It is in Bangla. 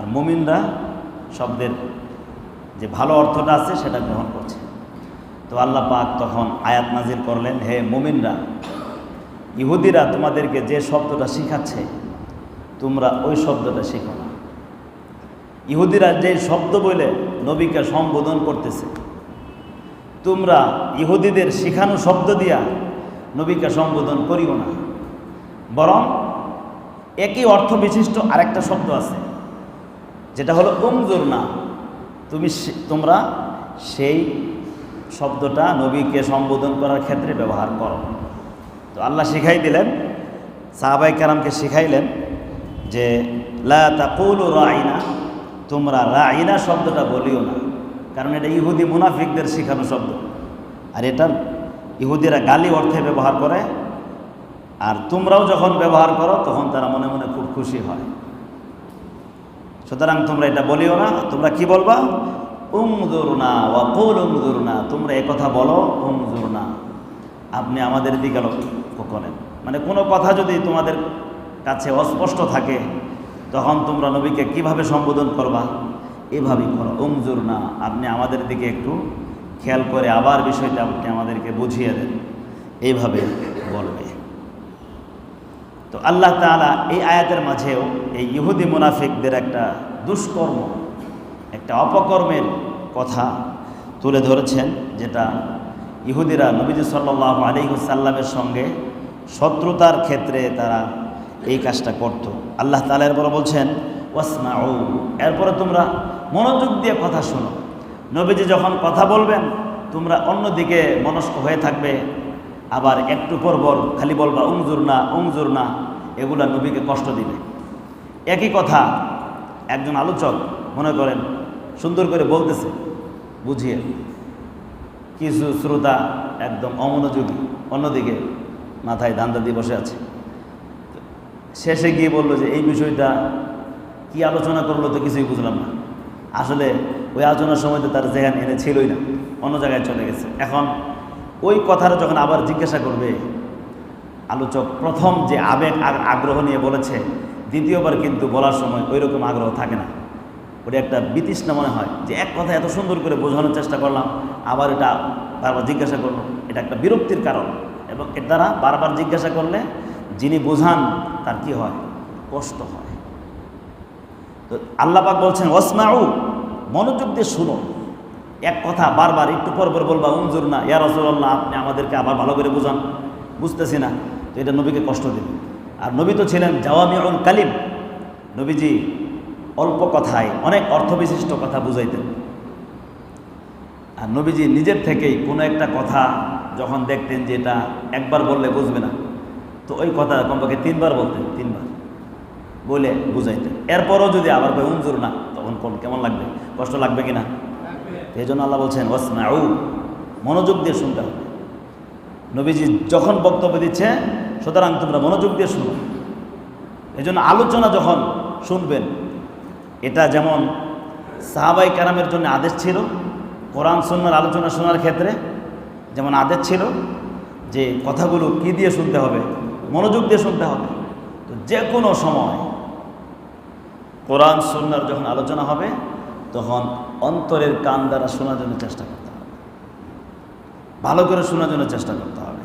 আর মুমিনরা শব্দের যে ভালো অর্থটা আছে সেটা গ্রহণ করছে। তো আল্লাহ পাক তখন আয়াত নাজির করলেন, হে মুমিনরা, ইহুদিরা তোমাদেরকে যে শব্দটা শিখাচ্ছে, তোমরা ওই শব্দটা শেখো না। ইহুদিরা যে শব্দ বলে নবীকে সম্বোধন করতেছে, তোমরা ইহুদিদের শিখানো শব্দ দিয়া নবীকে সম্বোধন করিও না। বরং একই অর্থ বিশিষ্ট আরেকটা শব্দ আছে যেটা হলো উমজুর না। তুমি তোমরা সেই শব্দটা নবীকে সম্বোধন করার ক্ষেত্রে ব্যবহার করো। তো আল্লাহ শিখাই দিলেন সাহাবাই কারামকে শিখাইলেন যে, লা রাইনা তোমরা রাইনা শব্দটা বলিও না। কারণ এটা ইহুদি মুনাফিকদের শিখানো শব্দ। আর এটা ইহুদিরা গালি অর্থে ব্যবহার করে। আর তোমরাও যখন ব্যবহার করো, তখন তারা মনে মনে খুব খুশি হয়। সুতরাং তোমরা এটা বলিও না, তোমরা কি বলবা? উমদুর না ওয়াকুল উমদুর না তোমরা কথা বলো উমদুর না আপনি আমাদের দিকে লক্ষ্য করেন। মানে কোনো কথা যদি তোমাদের কাছে অস্পষ্ট থাকে, তখন তোমরা নবীকে কীভাবে সম্বোধন করবা? এভাবেই করো। উমজুর না আপনি আমাদের দিকে একটু খেয়াল করে আবার বিষয়টা আপনি আমাদেরকে বুঝিয়ে দেন। এইভাবে বলবে। তো আল্লাহ তাআলা এই আয়াতের মাঝেও এই ইহুদি মুনাফিকদের একটা দুষ্কর্ম, একটা অপকর্মের কথা তুলে ধরেছেন, যেটা ইহুদিরা নবীজি সাল্লাহ আলিহুসাল্লামের সঙ্গে শত্রুতার ক্ষেত্রে তারা এই কাজটা করত। আল্লাহ তালা এরপরে বলছেন ওয়াসমা ও এরপরে তোমরা মনোযোগ দিয়ে কথা শোনো। নবীজি যখন কথা বলবেন, তোমরা অন্যদিকে মনস্ক হয়ে থাকবে। আবার একটু পর পর খালি বলবা উমজুর না উমজুর না। এগুলা নবীকে কষ্ট দিবে। একই কথা একজন আলোচক মনে করেন, সুন্দর করে বলতেছে, বুঝিয়ে, কিছু শ্রোতা একদম অমনোযোগী, অন্যদিকে মাথায় ধান্দা দিয়ে বসে আছে। শেষে গিয়ে বলল যে, এই বিষয়টা কি আলোচনা করল তো কিছুই বুঝলাম না। আসলে ওই আলোচনার সময় তো তার যেখানে এনে ছিলই না, অন্য জায়গায় চলে গেছে। এখন ওই কথাটা যখন আবার জিজ্ঞাসা করবে, আলোচক প্রথম যে আবেগ আর আগ্রহ নিয়ে বলেছে, দ্বিতীয়বার কিন্তু বলার সময় ওই রকম আগ্রহ থাকে না। ওটা একটা বিতৃষ্ণা মনে হয় যে এক কথা এত সুন্দর করে বোঝানোর চেষ্টা করলাম, আবার এটা বারবার জিজ্ঞাসা করল। এটা একটা বিরক্তির কারণ এবং এর দ্বারা বারবার জিজ্ঞাসা করলে যিনি বোঝান তার কি হয়? কষ্ট হয়। তো আল্লাপাক বলছেন ওসমাউ মনোযোগ দিয়ে শুনো। এক কথা বারবার, একটু পর পর বলবা উমজুর না, ইয়া রসুল্লাহ আপনি আমাদেরকে আবার ভালো করে বোঝান। বুঝতেছি না, তো এটা নবীকে কষ্ট দিবে আর নবী তো ছিলেন জাওয়ামিউল কালিম। নবীজি অল্প কথায় অনেক অর্থবিশিষ্ট কথা বুঝাইতেন। আর নবীজি নিজের থেকেই কোনো একটা কথা যখন দেখতেন যে এটা একবার বললে বুঝবে না, তো ওই কথা কমপক্ষে তিনবার বলতেন, তিনবার বলে বুঝাইতেন। এরপরও যদি আবার কই উমজুর না, তখন কোন, কেমন লাগবে? কষ্ট লাগবে কি না? এই জন্য আল্লাহ বলছেন, ওয়াসমাউ মনোযোগ দিয়ে শুনতে হবে। নবীজি যখন বক্তব্য দিচ্ছে, সুতরাং তোমরা মনোযোগ দিয়ে শুনো। এই জন্য আলোচনা যখন শুনবেন, এটা যেমন সাহাবাই কারামের জন্য আদেশ ছিল, কোরআন সন্ন্যার আলোচনা শোনার ক্ষেত্রে যেমন আদেশ ছিল, যে কথাগুলো কি দিয়ে শুনতে হবে, মনোযোগ দিয়ে শুনতে হবে। তো যে কোনো সময় কোরআন সন্ন্যার যখন আলোচনা হবে তখন অন্তরের কান দ্বারা শোনার জন্য চেষ্টা করতে হবে। ভালো করে শোনার জন্য চেষ্টা করতে হবে।